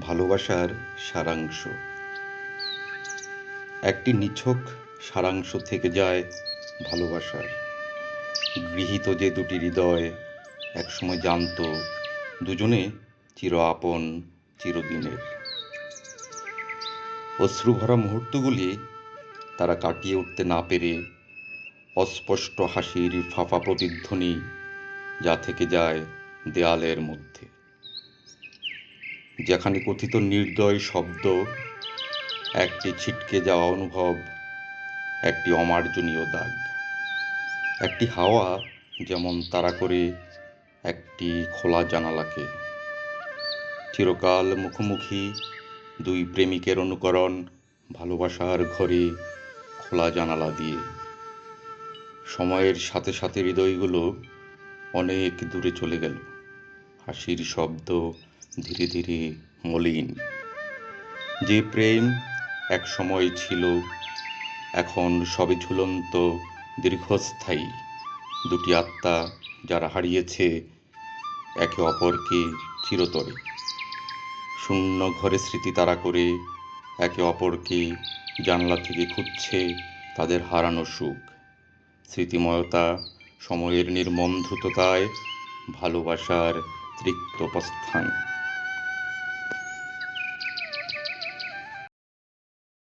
ভালোবাসার সারাংশ। একটি নিছক সারাংশ থেকে যায় ভালোবাসার। গৃহীত যে দুটি হৃদয় একসময় জানত, দুজনে চির আপন, চিরদিনের। অশ্রুভরা মুহূর্তগুলি তারা কাটিয়ে উঠতে না পেরে অস্পষ্ট হাসির ফাঁফা প্রতিধ্বনি যা থেকে যায় দেয়ালের মধ্যে। যেখানে কথিত নির্দয় শব্দ, একটি ছিটকে যাওয়া অনুভব, একটি অমার্জনীয় দাগ। একটি হাওয়া যেমন তারা করে একটি খোলা জানালাকে। চিরকাল মুখোমুখি দুই প্রেমিকের অনুকরণ ভালোবাসার ঘরে খোলা জানালা দিয়ে। সময়ের সাথে সাথে হৃদয়গুলো অনেক দূরে চলে গেল। হাসির শব্দ ধীরে ধীরে মলিন। যে প্রেম এক সময় ছিল, এখন সবে ঝুলন্ত, দীর্ঘস্থায়ী। দুটি আত্মা যারা হারিয়েছে, একে অপরকে চিরতরে। শূন্য ঘরে স্মৃতি তারা করে একে অপরকে জানলা থেকে খুঁজছে তাদের হারানো সুখ। স্মৃতিময়তা সময়ের নির্মম দ্রুততায় ভালোবাসার তৃপ্ত উপস্থান